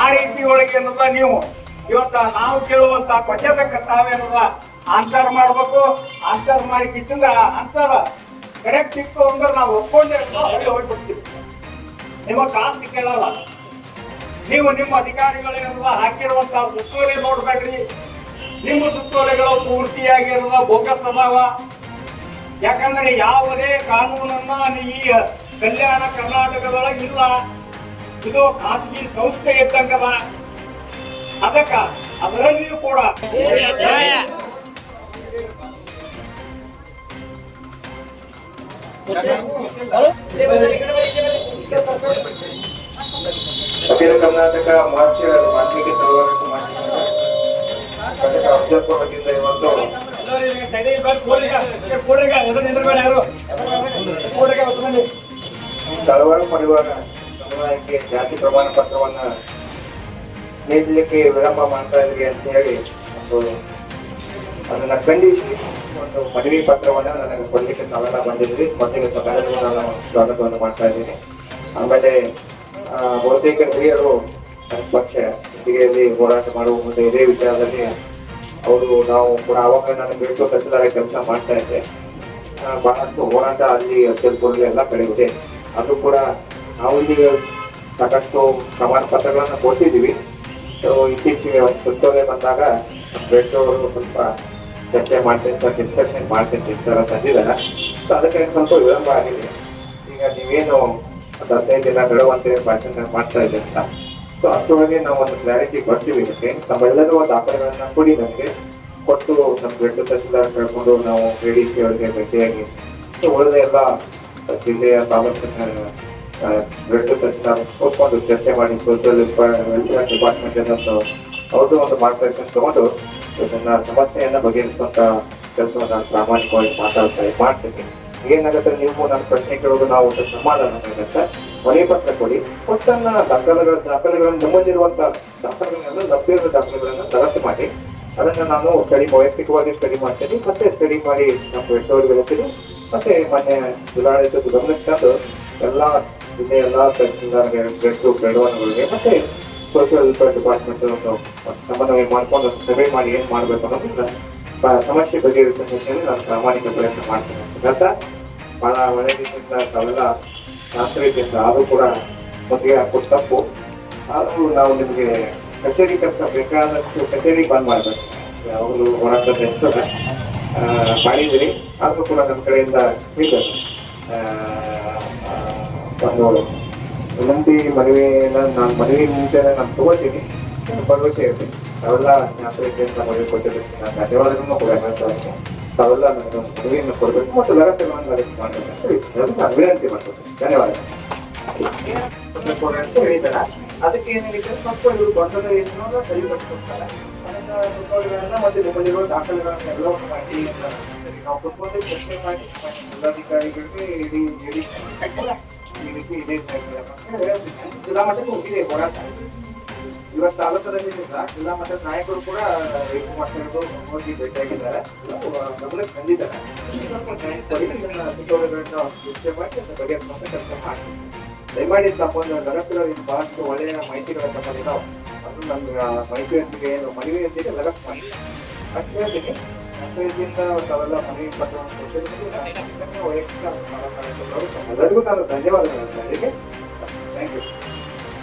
ಆ ರೀತಿ ಒಳಗೆ ಏನದ ನೀವು ಇವತ್ತ ನಾವು ಕೇಳುವಂತ ಕ್ವಶನ್ಕ ತಾವೇನದ ಆನ್ಸರ್ ಮಾಡ್ಬೇಕು. ಆನ್ಸರ್ ಮಾಡಿ ಕಿಸಿಂದ ಆನ್ಸರ್ ಕರೆಕ್ಟ್ ಇತ್ತು ಅಂದ್ರೆ ನಾವು ಒಪ್ಕೊಂಡೆ ಹೊರಗೆ ಹೋಗ್ಬಿಡ್ತೀವಿ. ನಿಮ್ಮ ಕಾಸ್ತಿ ಕೇಳಲ್ಲ. ನೀವು ನಿಮ್ಮ ಅಧಿಕಾರಿಗಳೇನದ ಹಾಕಿರುವಂತ ಸುತ್ತೋಲೆ ನೋಡ್ಬೇಡ್ರಿ. ನಿಮ್ಮ ಸುತ್ತೋಲೆಗಳು ಪೂರ್ತಿಯಾಗಿರುವ ಬೋಗಸ್ ಅದಾವ. ಯಾಕಂದ್ರೆ ಯಾವುದೇ ಕಾನೂನನ್ನ ಈ ಕಲ್ಯಾಣ ಕರ್ನಾಟಕದೊಳಗೆ ಇಲ್ಲ. ಇದು ಖಾಸಗಿ ಸಂಸ್ಥೆ ಇದ್ದಂಗದ ಅದಕ್ಕ ಅದರಲ್ಲಿಯೂ ಕೂಡ ಅಖಿಲ ಕರ್ನಾಟಕ ಮಾರ್ಚ್ ಮಾಧ್ಯಮಿಕ ಚಳವಳಿಕೆ ಮಾಡಿದಾಗ ಕನ್ನಡ ಅಫ್ಜಲ್ಪುರ ವತಿಯಿಂದ ಇವತ್ತು ಚಳವಳಿ ಪರಿವಾರ ಸಮುದಾಯಕ್ಕೆ ಜಾತಿ ಪ್ರಮಾಣ ಪತ್ರವನ್ನ ನೀಡಲಿಕ್ಕೆ ವಿಳಂಬ ಮಾಡ್ತಾ ಇದ್ರಿ ಅಂತ ಹೇಳಿ ಒಂದು ಅದನ್ನ ಖಂಡಿಸಿ ಒಂದು ಮನವಿ ಪತ್ರವನ್ನ ನನಗೆ ಕೊಡ್ಲಿಕ್ಕೆ ತಾವೆಲ್ಲ ಬಂದಿದ್ರಿ ಮೊದಲಿಗೆ ತಮ್ಮೆಲ್ಲರಿಗೂ ನಾನು ಸ್ವಾಗತವನ್ನು ಮಾಡ್ತಾ ಇದ್ದೀನಿ. ಆಮೇಲೆ ಬಹುತೇಕ ಹಿರಿಯರು ಪಕ್ಷ ಹಿರಿಯಲ್ಲಿ ಹೋರಾಟ ಮಾಡುವ ಮುಂದೆ ಇದೇ ವಿಚಾರದಲ್ಲಿ ಅವರು ನಾವು ಕೂಡ ಆವಾಗ ನಾನು ಬಿಟ್ಟು ತಹಸೀಲ್ದಾರ ಕೆಲಸ ಮಾಡ್ತಾ ಇದ್ದೆ. ಬಹಳಷ್ಟು ಹೋರಾಟ ಅಲ್ಲಿ ಅಚ್ಚಲ್ಪುರಲ್ಲಿ ಎಲ್ಲ ಕಡೆ ಇದೆ. ಅದು ಕೂಡ ನಾವು ಇಲ್ಲಿ ಸಾಕಷ್ಟು ಪ್ರಮಾಣ ಪತ್ರಗಳನ್ನು ಕೊಟ್ಟಿದ್ದೀವಿ. ಸೊ ಇತ್ತೀಚೆಗೆ ಒಂದು ಸುತ್ತೋಲೆ ಬಂದಾಗ ಬೆಟ್ಟವರು ಸ್ವಲ್ಪ ಚರ್ಚೆ ಮಾಡ್ತೀನಿ ಸರ್ ಡಿಸ್ಕಷನ್ ಮಾಡ್ತೀನಿ ಸರ್ ಅಂತ ಅಂದಿದ್ದಾರೆ ಸೊ ಅದಕ್ಕೆ ಸ್ವಲ್ಪ ವಿಳಂಬ ಆಗಿದೆ. ಈಗ ನೀವೇನು ಒಂದು ಹದಿನೈದು ದಿನ ಬೆಳವಂತೆ ಭಾಷಣ ಮಾಡ್ತಾ ಇದ್ದೀರಿ ಅಂತ. ಸೊ ಅಷ್ಟರೊಳಗೆ ನಾವು ಒಂದು ಕ್ಲಾರಿಟಿ ಬರ್ತೀವಿ ಇದಕ್ಕೆ ನಮ್ಮೆಲ್ಲರೂ ದಾಖಲೆಗಳನ್ನು ಕೊಡಿ ನಮಗೆ. ಕೊಟ್ಟು ನಮ್ಮ ಬೆಟ್ಟು ತಹಸೀಲ್ದಾರ್ ಕೇಳ್ಕೊಂಡು ನಾವು ಎ ಡಿ ಸಿ ಅವರಿಗೆ ಭೇಟಿಯಾಗಿ. ಸೊ ಉಳಿದ ಎಲ್ಲ ಜಿಲ್ಲೆಯ ತಹಸೀಲ್ದಾರ್ ಕೂತ್ಕೊಂಡು ಚರ್ಚೆ ಮಾಡಿ ವೆಲ್ಫೇರ್ ಡಿಪಾರ್ಟ್ಮೆಂಟ್ ಅವ್ರದ್ದು ಒಂದು ಮಾರ್ಗದರ್ಶನ ತಗೊಂಡು ಇದನ್ನ ಸಮಸ್ಯೆಯನ್ನು ಬಗೆಹರಿಸುವಂತ ಕೆಲಸವನ್ನು ನಾನು ಪ್ರಾಮಾಣಿಕವಾಗಿ ಮಾತಾಡ್ತಾ ಮಾಡ್ತೀನಿ ಏನಾಗುತ್ತೆ ನೀವು ನನ್ನ ಪ್ರಶ್ನೆ ಕೇಳೋದು ನಾವು ಒಂದು ಸಮಾಧಾನ ಆಗುತ್ತೆ ಮನೆ ಪತ್ರ ಕೊಡಿ ಒಟ್ಟನ್ನ ದಾಖಲೆಗಳ ದಾಖಲೆಗಳನ್ನು ನಮ್ಮಲ್ಲಿರುವಂತ ದಾಖಲೆಗಳನ್ನೆಲ್ಲ ಲಭ್ಯವಿರುವ ದಾಖಲೆಗಳನ್ನು ತರತ್ತು ಮಾಡಿ ಅದನ್ನ ನಾನು ಸ್ಟಡಿ ವೈಯಕ್ತಿಕವಾಗಿ ಸ್ಟಡಿ ಮಾಡ್ತೀನಿ ಮತ್ತೆ ಸ್ಟಡಿ ಮಾಡಿ ನಮ್ಮ ಬೆಟ್ಟವರಿಗೆ ಹೇಳ್ತೀನಿ ಮತ್ತೆ ಮೊನ್ನೆ ಜಿಲ್ಲಾಡಳಿತದ ಗಮನಕ್ಕೆ ತಂದು ಎಲ್ಲಾ ಜಿಲ್ಲೆ ಎಲ್ಲ ಬೆಟ್ಟು ಬೆಳವಣಿಗೆಗಳಿಗೆ ಮತ್ತೆ ಸೋಷಿಯಲ್ ವೆಲ್ಫೇರ್ ಡಿಪಾರ್ಟ್ಮೆಂಟ್ ಒಂದು ಸಮನ್ವಯ ಮಾಡ್ಕೊಂಡು ಸಭೆ ಮಾಡಿ ಏನು ಮಾಡಬೇಕು ಅನ್ನೋದನ್ನ ಸಮಸ್ಯೆ ಬಗೆಹರಿಸುವ ನಿಟ್ಟಿನಲ್ಲಿ ನಾನು ಪ್ರಾಮಾಣಿಕ ಪ್ರಯತ್ನ ಮಾಡ್ತೀನಿ. ಅಂತ ಬಹಳ ಒಳ್ಳೆ ರೀತಿಯಿಂದ ತಾವೆಲ್ಲ ಶಾಸ್ತ್ರೀಯದಿಂದ ಆದರೂ ಕೂಡ ಮೊದಲಿಗೆ ಹಾಕೋದು ತಪ್ಪು. ಆದರೂ ನಾವು ನಿಮಗೆ ಕಚೇರಿ ಕೆಲಸ ಬೇಕಾದಷ್ಟು ಕಚೇರಿ ಬಂದ್ ಮಾಡ್ಬೇಕು. ಅವರು ಹೋರಾಟದ ಎಷ್ಟು ಮಾಡಿದಿರಿ ಆದರೂ ಕೂಡ ನಮ್ಮ ಕಡೆಯಿಂದ ಒಂದು ವಿನಂತಿ ಮನವಿಯನ್ನ ನಾನು ಮನವಿ ಮುಂಚೆ ನಾನು ತಗೋತೀನಿ. ಭರವಸೆ ಇರ್ತೀನಿ ಅವೆಲ್ಲ ಶಾಸ್ತ್ರೀಯತೆಯಿಂದ ಮನವಿ ಕೊಟ್ಟಿರ್ತೀನಿ ನಾನು ಧನ್ಯವಾದಗಳನ್ನು ಕೂಡ ತಾವೆಲ್ಲ ನನಗೆ ಒಂದು ಮನವಿಯನ್ನು ಕೊಡಬೇಕು ಮತ್ತು ವ್ಯವಸ್ಥೆಗಳನ್ನು ನಡೆಸಿ ಮಾಡಬೇಕು ವಿನಂತಿ ಮಾಡ್ತೀನಿ ಧನ್ಯವಾದ ಹೇಳಿದಾರ ಅದಕ್ಕೆ ಏನಾಗಿದೆ ಸ್ವಲ್ಪ ಇವರು ಗೊಂದಲ ಸರಿಪಡಿಸ್ಕೊಡ್ತಾರೆ ಅದನ್ನ ಸುತ್ತೋಲೆಗಳನ್ನ ಮತ್ತೆ ಮಾಡಿ ನಾವು ಚರ್ಚೆ ಮಾಡಿ ಮಾಡಿ ಇಡೀ ಈ ರೀತಿ ಜಿಲ್ಲಾ ಮಟ್ಟಕ್ಕೆ ಹೋಗಿದೆ, ಹೋರಾಟ. ಇವತ್ತು ತಾಲೂಕದಲ್ಲಿ ಜಿಲ್ಲಾ ಮಟ್ಟದ ನಾಯಕರು ಕೂಡ ರವಿಕುಮಾರ್ ಸಾಹೇಬರು ಹೋಗಿ ಭೇಟಿಯಾಗಿದ್ದಾರೆ ಗಮನಕ್ಕೆ ಬಂದಿದ್ದಾರೆ. ಸ್ವಲ್ಪ ಚರ್ಚೆ ಮಾಡಿ ಅದನ್ನ ಬಗೆಹರಿಸುವಂತ ಕೆಲಸ ಮಾಡ್ತೀವಿ ದಯಮಾಡಿ ಒಂದು ಲಗತ್ತಿರೋ ಬಹಳಷ್ಟು ಒಳ್ಳೆಯ ಮಾಹಿತಿಗಳನ್ನು ತಗೊಂಡಿದ್ದಾವೆ ಅದು ನಮ್ಮ ಮಾಹಿತಿಯೊಂದಿಗೆ ಏನು ಮನವಿಯೊಂದಿಗೆ ಲಗತ್ ಮಾಡಿ. ಅಷ್ಟು ಹೇಳ್ತೀನಿ ಅಷ್ಟೇ ಇದರಿಂದ ತಾವೆಲ್ಲ ಮನವಿ ಪತ್ರವನ್ನು ವೈಯಕ್ತಿಕ ಎಲ್ಲರಿಗೂ ನಾನು ಧನ್ಯವಾದಗಳು. Thank you.